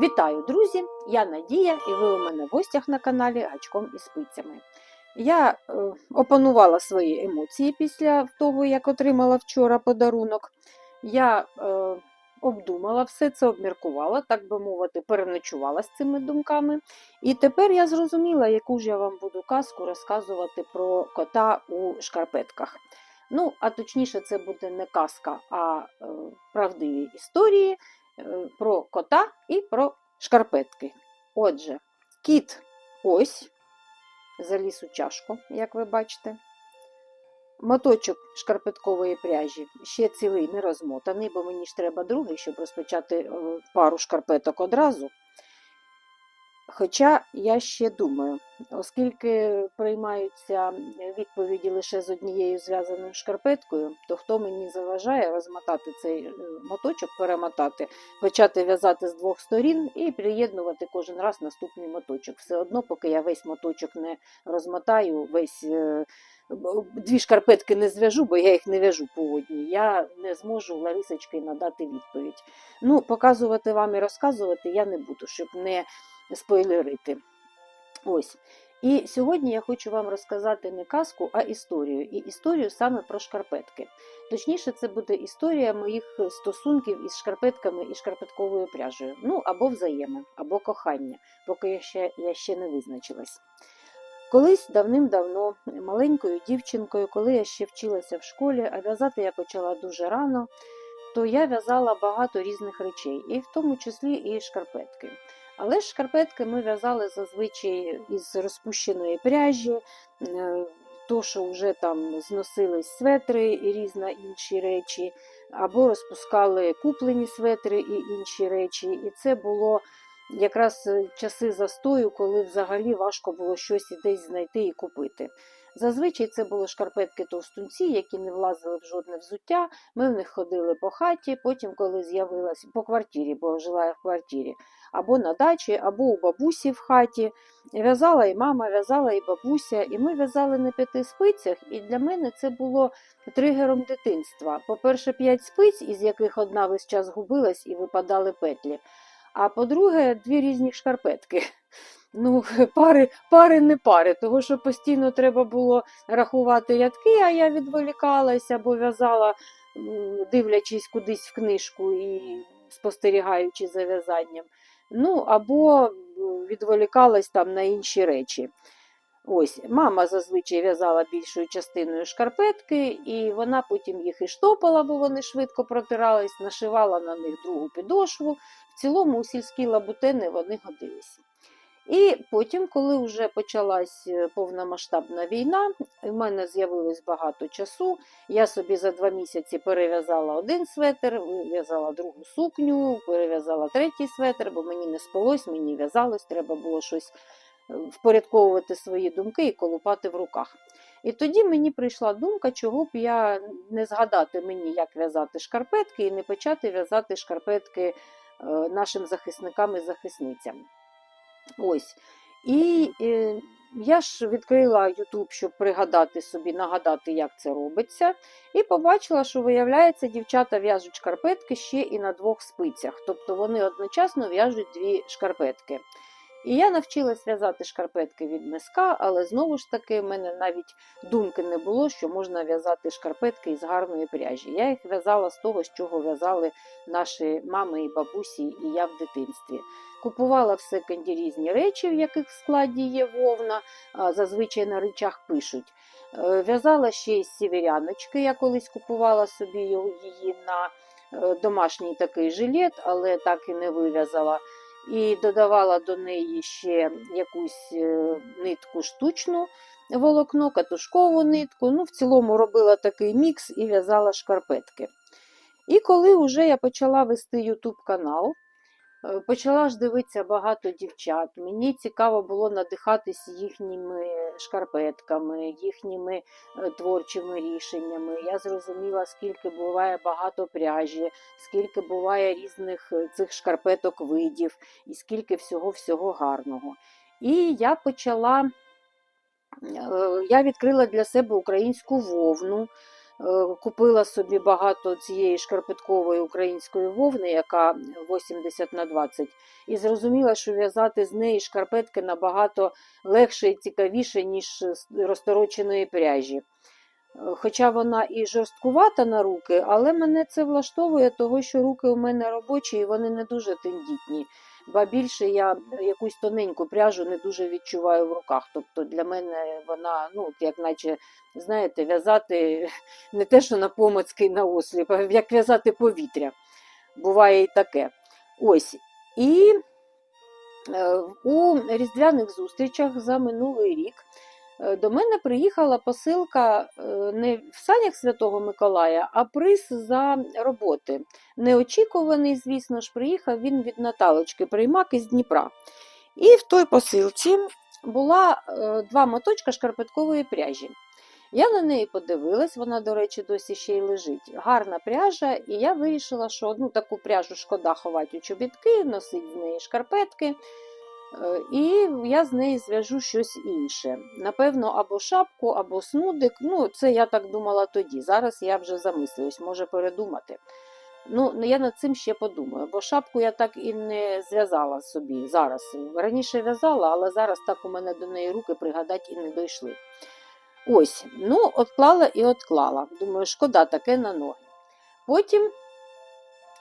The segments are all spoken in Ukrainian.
Вітаю, друзі! Я Надія, і ви у мене в гостях на каналі Гачком і спицями. Я е, опанувала свої емоції після того, як отримала вчора подарунок. Я е, обдумала все це, обміркувала, так би мовити, переночувала з цими думками. І тепер я зрозуміла, яку ж я вам буду казку розказувати про кота у шкарпетках. Ну, а точніше, це буде не казка, а е, правдиві історії про кота і про шкарпетки. Отже, кіт ось заліз у чашку, як ви бачите. Моточок шкарпеткової пряжі ще цілий не розмотаний, бо мені ж треба другий, щоб розпочати е, пару шкарпеток одразу. Хоча я ще думаю, оскільки приймаються відповіді лише з однією зв'язаною шкарпеткою, то хто мені заважає розмотати цей е, моточок, перемотати, почати в'язати з двох сторін і приєднувати кожен раз наступний моточок. Все одно, поки я весь моточок не розмотаю, весь е, дві шкарпетки не зв'яжу, бо я їх не в'яжу по одній, я не зможу Ларисочки надати відповідь. Ну, показувати вам і розказувати я не буду, щоб не спойлерити. Ось. І сьогодні я хочу вам розказати не казку, а історію. І історію саме про шкарпетки. Точніше, це буде історія моїх стосунків із шкарпетками і шкарпетковою пряжею. Ну, або взаємин, або кохання, поки я ще, я ще не визначилась. Колись давним-давно, маленькою дівчинкою, коли я ще вчилася в школі, а в'язати я почала дуже рано, то я в'язала багато різних речей, і в тому числі і шкарпетки. Але шкарпетки ми в'язали зазвичай із розпущеної пряжі, е, то, що вже там зносились светри і різні інші речі, або розпускали куплені светри і інші речі. І це було якраз е, часи застою, коли взагалі важко було щось і десь знайти і купити. Зазвичай це були шкарпетки товстунці, які не влазили в жодне взуття. Ми в них ходили по хаті, потім, коли з'явилась по квартирі, бо жила я в квартирі, або на дачі, або у бабусі в хаті. В'язала і мама, в'язала і бабуся, і ми в'язали на п'яти спицях, і для мене це було тригером дитинства. По-перше, п'ять спиць, із яких одна весь час губилась і випадали петлі. А по-друге, дві різні шкарпетки. Ну, пари, пари не пари, того що постійно треба було рахувати рядки, а я відволікалася або в'язала, дивлячись кудись в книжку і спостерігаючи за в'язанням. Ну, або відволікалась там на інші речі. Ось, мама зазвичай в'язала більшою частиною шкарпетки, і вона потім їх і штопала, бо вони швидко протирались, нашивала на них другу підошву. В цілому у сільські лабутени вони годились. І потім, коли вже почалась е, повномасштабна війна, в мене з'явилось багато часу. Я собі за два місяці перев'язала один светр, в'язала другу сукню, перев'язала третій светр, бо мені не спалось, мені в'язалось, треба було щось е, впорядковувати свої думки і колупати в руках. І тоді мені прийшла думка, чого б я не згадати мені, як в'язати шкарпетки, і не почати в'язати шкарпетки е, нашим захисникам і захисницям. Ось. І е, я ж відкрила YouTube, щоб пригадати собі, нагадати, як це робиться. І побачила, що, виявляється, дівчата в'яжуть шкарпетки ще і на двох спицях. Тобто вони одночасно в'яжуть дві шкарпетки. І я навчилась в'язати шкарпетки від миска, але знову ж таки в мене навіть думки не було, що можна в'язати шкарпетки із гарної пряжі. Я їх в'язала з того, з чого в'язали наші мами і бабусі, і я в дитинстві. Купувала в секонді різні речі, в яких в складі є вовна, зазвичай на речах пишуть. Е, В'язала ще й сіверяночки, я колись купувала собі її на е, домашній такий жилет, але так і не вив'язала. І додавала до неї ще якусь е, нитку штучну волокно, катушкову нитку. Ну, в цілому робила такий мікс і в'язала шкарпетки. І коли вже я почала вести YouTube канал, Почала ж дивитися багато дівчат. Мені цікаво було надихатись їхніми шкарпетками, їхніми е, творчими рішеннями. Я зрозуміла, скільки буває багато пряжі, скільки буває різних е, цих шкарпеток видів, і скільки всього-всього гарного. І я почала, е, я відкрила для себе українську вовну. Е, Купила собі багато цієї шкарпеткової української вовни, яка 80 на 20, і зрозуміла, що в'язати з неї шкарпетки набагато легше і цікавіше, ніж з розтороченої пряжі. Хоча вона і жорсткувата на руки, але мене це влаштовує, того що руки у мене робочі і вони не дуже тендітні. Ба більше я якусь тоненьку пряжу не дуже відчуваю в руках. Тобто для мене вона, ну, як наче, знаєте, в'язати не те, що на помацький на осліп, а як в'язати повітря. Буває і таке. Ось. І е, у різдвяних зустрічах за минулий рік до мене приїхала посилка е, не в санях Святого Миколая, а приз за роботи. Неочікуваний, звісно ж, приїхав він від Наталочки Приймак із Дніпра. І в той посилці була е, два моточка шкарпеткової пряжі. Я на неї подивилась, вона, до речі, досі ще й лежить. Гарна пряжа, і я вирішила, що одну таку пряжу шкода ховати у чобітки, носить з неї шкарпетки. Е, І я з неї зв'яжу щось інше. Напевно, або шапку, або снудик. Ну, це я так думала тоді. Зараз я вже замислююсь, може передумати. Ну, я над цим ще подумаю, бо шапку я так і не зв'язала собі зараз. Раніше в'язала, але зараз так у мене до неї руки пригадати і не дійшли. Ось, ну, отклала і отклала. Думаю, шкода таке на ноги. Потім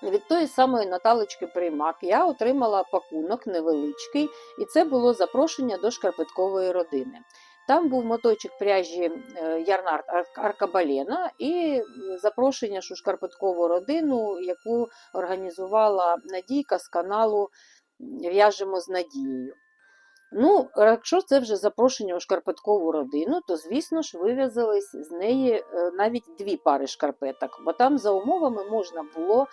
від тої самої Наталочки Приймак я отримала пакунок невеличкий, і це було запрошення до шкарпеткової родини. Там був моточок пряжі е, Ярнард Аркабалена і запрошення у шкарпеткову родину, яку організувала Надійка з каналу В'яжемо з Надією. Ну, якщо це вже запрошення у шкарпеткову родину, то, звісно ж, вив'язались з неї е, навіть дві пари шкарпеток, бо там за умовами можна було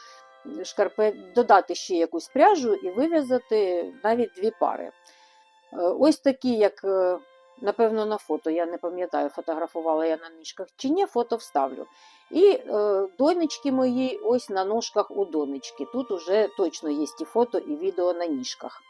шкарпет... додати ще якусь пряжу і вив'язати навіть дві пари. Е, Ось такі, як, е, напевно, на фото, я не пам'ятаю, фотографувала я на ніжках чи ні, фото вставлю. І е, донечки мої ось на ножках у донечки. Тут уже точно є і фото, і відео на ніжках.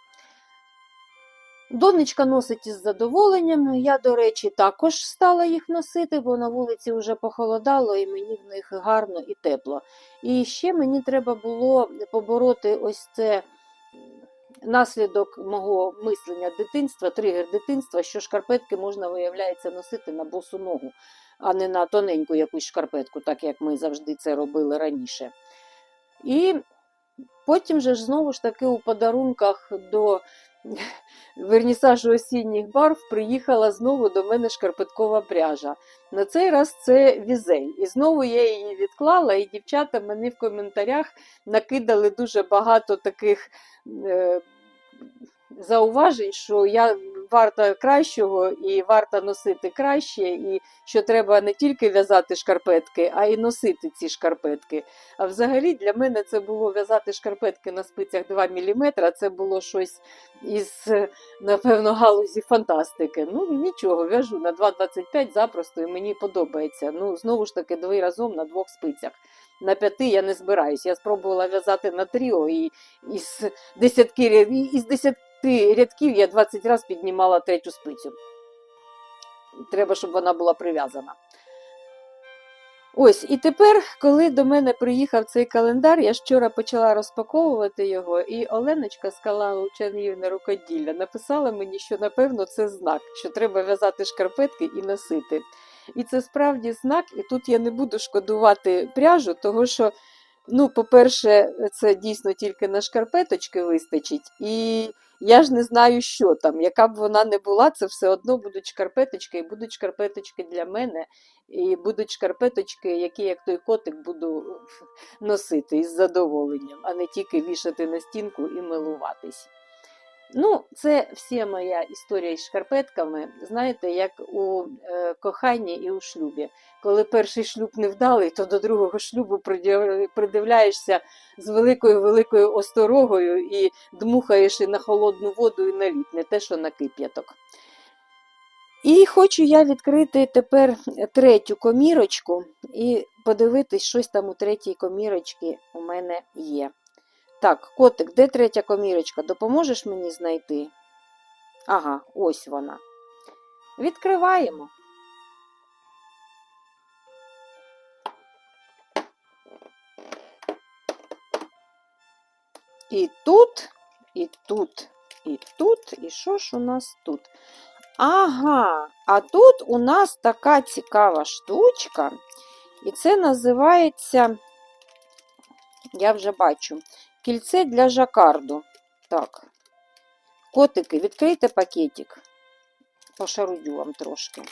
Донечка носить із задоволенням. Я, до речі, також стала їх носити, бо на вулиці вже похолодало і мені в них гарно і тепло. І ще мені треба було побороти ось це наслідок мого мислення дитинства, тригер дитинства, що шкарпетки можна, виявляється, носити на босу ногу, а не на тоненьку якусь шкарпетку, так як ми завжди це робили раніше. І потім же ж знову ж таки у подарунках до вернісажу осінніх барв приїхала знову до мене шкарпеткова пряжа. На цей раз це візель. І знову я її відклала, і дівчата мені в коментарях накидали дуже багато таких е, зауважень, що я варта кращого і варта носити краще, і що треба не тільки в'язати шкарпетки, а й носити ці шкарпетки. А взагалі для мене це було в'язати шкарпетки на спицях 2 мм, це було щось із, напевно, галузі фантастики. Ну, нічого, в'яжу на 2,25 запросто і мені подобається. Ну, знову ж таки, дві разом на двох спицях. На п'яти я не збираюсь. Я спробувала в'язати на тріо, і із десятки, із десяти рядків я 20 разів піднімала третю спицю. Треба, щоб вона була прив'язана. Ось, і тепер, коли до мене приїхав цей календар, я вчора почала розпаковувати його, і Оленочка з каналу Чернігівне рукоділля написала мені, що напевно це знак, що треба в'язати шкарпетки і носити. І це справді знак, і тут я не буду шкодувати пряжу, того що, ну, по-перше, це дійсно тільки на шкарпеточки вистачить. І я ж не знаю, що там. Яка б вона не була, це все одно будуть шкарпеточки, і будуть шкарпеточки для мене, і будуть шкарпеточки, які, як той котик, буду носити із задоволенням, а не тільки вішати на стінку і милуватись. Ну, це вся моя історія із шкарпетками. Знаєте, як у е, коханні і у шлюбі. Коли перший шлюб невдалий, то до другого шлюбу придивляєшся з великою великою осторогою і дмухаєш і на холодну воду, і на лід, не те, що на кип'яток. І хочу я відкрити тепер третю комірочку і подивитись, щось там у третій комірочці у мене є. Так, котик, де третя комірочка? Допоможеш мені знайти? Ага, ось вона. Відкриваємо. І тут, і тут, і тут, і що ж у нас тут? Ага, а тут у нас така цікава штучка, і це називається, я вже бачу, кільце для жакарду. Так. Котики, відкрийте пакетик. Пошарудю вам трошки.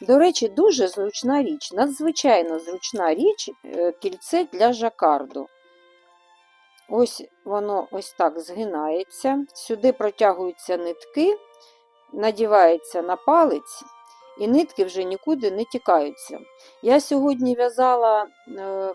До речі, дуже зручна річ, надзвичайно зручна річ е, кільце для жакарду. Ось воно ось так згинається, сюди протягуються нитки, надівається на палець, і нитки вже нікуди не тікаються. Я сьогодні в'язала е,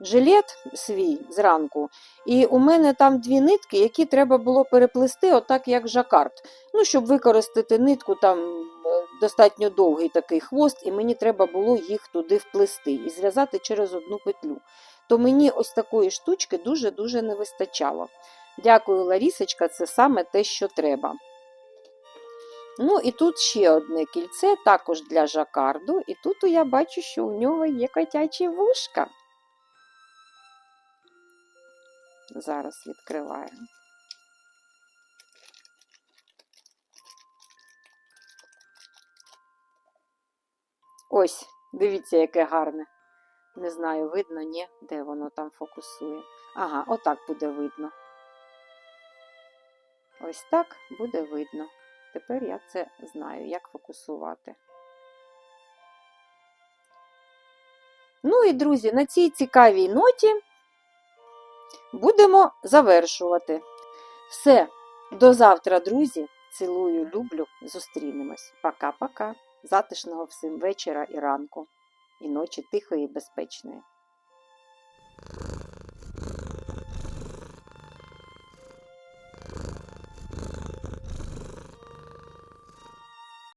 жилет свій зранку, і у мене там дві нитки, які треба було переплести, отак як жакард. Ну, щоб використати нитку, там е, достатньо довгий такий хвост, і мені треба було їх туди вплести і зв'язати через одну петлю. То мені ось такої штучки дуже-дуже не вистачало. Дякую, Ларісочка, це саме те, що треба. Ну, і тут ще одне кільце, також для жакарду, і тут я бачу, що у нього є котячі вушка. Зараз відкриваємо. Ось, дивіться, яке гарне. Не знаю, видно, ні, де воно там фокусує. Ага, отак буде видно. Ось так буде видно. Тепер я це знаю, як фокусувати. Ну і, друзі, на цій цікавій ноті будемо завершувати. Все, до завтра, друзі. Цілую, люблю, зустрінемось. Пока-пока. Затишного всім вечора і ранку, і ночі тихої і безпечної.